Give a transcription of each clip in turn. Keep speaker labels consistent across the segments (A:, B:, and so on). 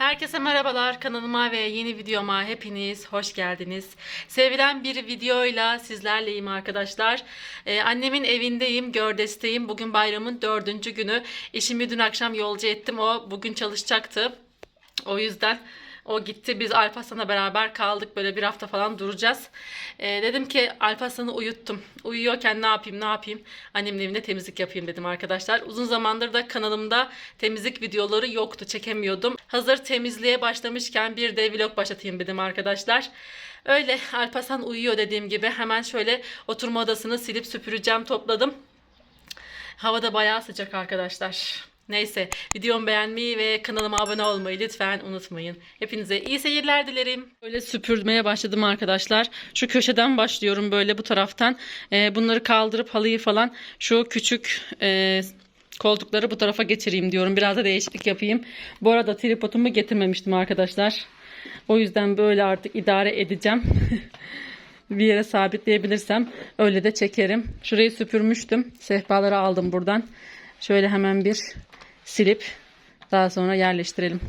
A: Herkese merhabalar kanalıma ve yeni videoma hepiniz hoş geldiniz. Sevilen bir videoyla sizlerleyim arkadaşlar. Ee, annemin evindeyim, Gördes'teyim. Bugün bayramın dördüncü günü. Eşimi dün akşam yolcu ettim. O bugün çalışacaktı. O yüzden o gitti. Biz Alparslan'la beraber kaldık. Böyle bir hafta falan duracağız. Ee, dedim ki Alparslan'ı uyuttum. Uyuyorken ne yapayım ne yapayım. Annemin evinde temizlik yapayım dedim arkadaşlar. Uzun zamandır da kanalımda temizlik videoları yoktu. Çekemiyordum. Hazır temizliğe başlamışken bir de vlog başlatayım dedim arkadaşlar. Öyle Alparslan uyuyor dediğim gibi. Hemen şöyle oturma odasını silip süpüreceğim topladım. Havada bayağı sıcak arkadaşlar. Neyse videomu beğenmeyi ve kanalıma abone olmayı lütfen unutmayın. Hepinize iyi seyirler dilerim. Böyle süpürmeye başladım arkadaşlar. Şu köşeden başlıyorum böyle bu taraftan. Ee, bunları kaldırıp halıyı falan şu küçük e, koltukları bu tarafa getireyim diyorum. Biraz da değişiklik yapayım. Bu arada tripodumu getirmemiştim arkadaşlar. O yüzden böyle artık idare edeceğim. bir yere sabitleyebilirsem öyle de çekerim. Şurayı süpürmüştüm. Sehpaları aldım buradan. Şöyle hemen bir silip daha sonra yerleştirelim.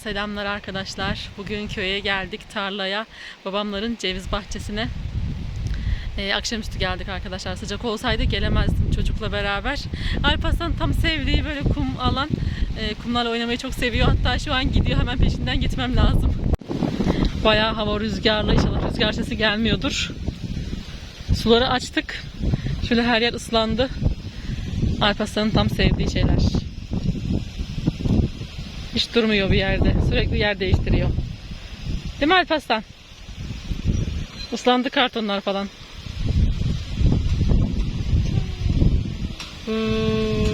B: Selamlar arkadaşlar. Bugün köye geldik tarlaya. Babamların ceviz bahçesine. Ee, akşamüstü geldik arkadaşlar. Sıcak olsaydı gelemezdim çocukla beraber. Alparslan tam sevdiği böyle kum alan. e, kumlarla oynamayı çok seviyor. Hatta şu an gidiyor. Hemen peşinden gitmem lazım. Bayağı hava rüzgarlı. İnşallah rüzgar sesi gelmiyordur. Suları açtık. Şöyle her yer ıslandı. Alparslan'ın tam sevdiği şeyler. Hiç durmuyor bir yerde. Sürekli yer değiştiriyor. Değil mi Alparslan? Islandı kartonlar falan. Huu.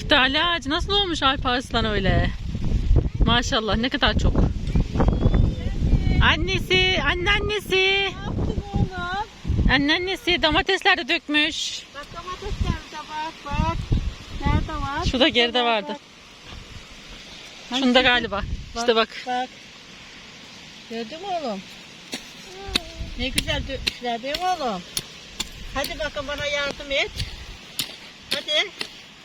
B: Şeftali ağacı nasıl olmuş Alparslan öyle? Maşallah ne kadar çok. Annesi, anneannesi. Anneannesi domatesler de dökmüş.
C: Bak domatesler de var bak. Nerede var?
B: Şurada geride vardı.
C: Bak.
B: Şunda galiba. İşte bak.
C: Bak. Gördün mü oğlum? Ne güzel dökmüşler değil mi oğlum? Hadi bakın bana yardım et. Hadi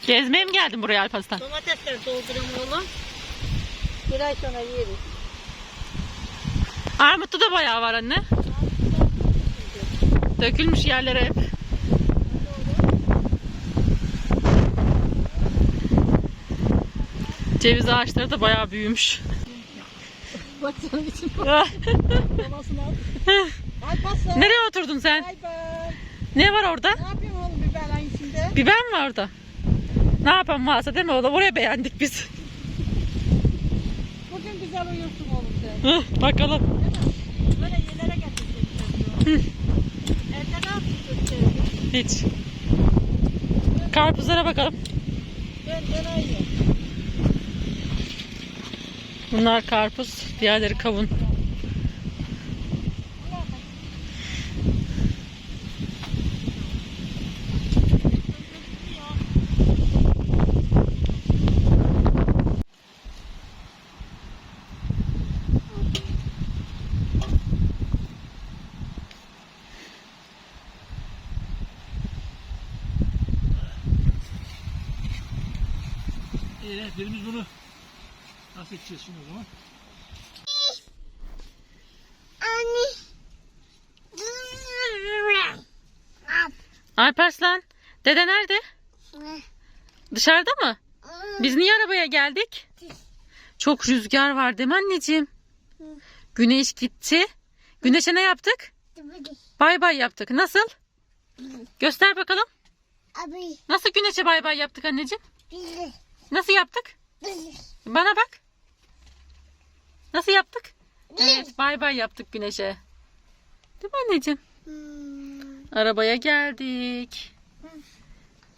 B: Gezmeye mi geldin buraya Alparslan?
C: domatesler doldurun oğlum. Bir ay sonra yeriz.
B: Armutlu da bayağı var anne. Dökülmüş yerlere hep. Ceviz ağaçları da bayağı büyümüş.
C: Bak sana için.
B: Nereye oturdun sen? Ne var orada?
C: Ne yapıyorsun oğlum biberlerin içinde?
B: Biber mi var orada? Ne yapalım varsa değil mi oğlum? Oraya beğendik biz.
C: Bugün güzel uyursun oğlum sen.
A: Hıh, bakalım.
C: Böyle yerlere getireceksin. Evde ne sevgi?
A: Hiç. Karpuzlara bakalım.
C: Ben ben.
A: Bunlar karpuz, diğerleri kavun.
D: Ee, birimiz bunu nasıl edeceğiz şimdi o zaman?
A: Alparslan, dede nerede? Dışarıda mı? Biz niye arabaya geldik? Çok rüzgar var değil mi anneciğim? Güneş gitti. Güneşe ne yaptık? Bay bay yaptık. Nasıl? Göster bakalım.
E: Abi,
A: Nasıl güneşe bay bay yaptık anneciğim? Nasıl yaptık? Bana bak. Nasıl yaptık? Evet, bay bay yaptık güneşe. Değil mi anneciğim?
E: Hmm,
A: Arabaya geldik.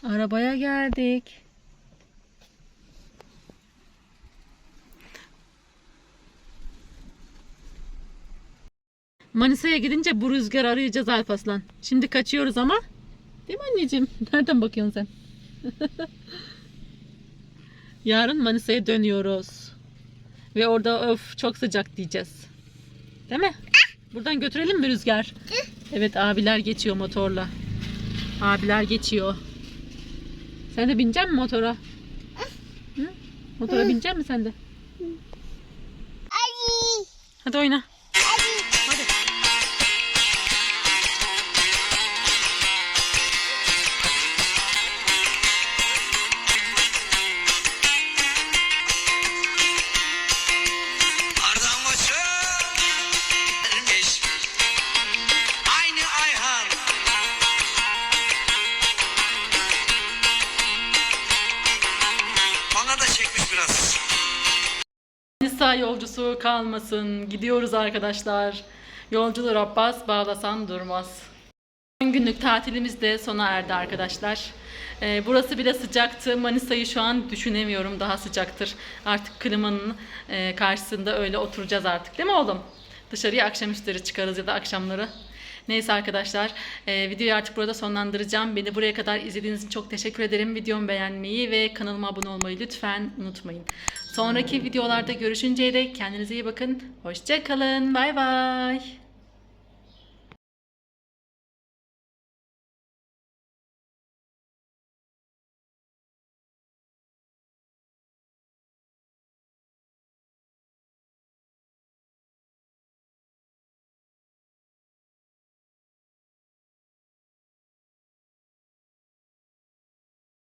A: Arabaya geldik. Manisa'ya gidince bu rüzgar arayacağız Alpaslan. Şimdi kaçıyoruz ama. Değil mi anneciğim? Nereden bakıyorsun sen? Yarın Manisa'ya dönüyoruz. Ve orada öf çok sıcak diyeceğiz. Değil mi? Buradan götürelim mi rüzgar? Evet abiler geçiyor motorla. Abiler geçiyor. Sen de binecek misin motora? Hı? Motora binecek misin sen de? Hadi oyna. Nisa yolcusu kalmasın. Gidiyoruz arkadaşlar. Yolcular Abbas bağlasan durmaz. 10 günlük tatilimiz de sona erdi arkadaşlar. Ee, burası bile sıcaktı. Manisa'yı şu an düşünemiyorum. Daha sıcaktır. Artık klimanın e, karşısında öyle oturacağız artık. Değil mi oğlum? Dışarıya akşamüstleri çıkarız ya da akşamları. Neyse arkadaşlar e, videoyu artık burada sonlandıracağım. Beni buraya kadar izlediğiniz için çok teşekkür ederim. Videomu beğenmeyi ve kanalıma abone olmayı lütfen unutmayın. Sonraki videolarda görüşünceye dek kendinize iyi bakın. Hoşçakalın. Bay bay.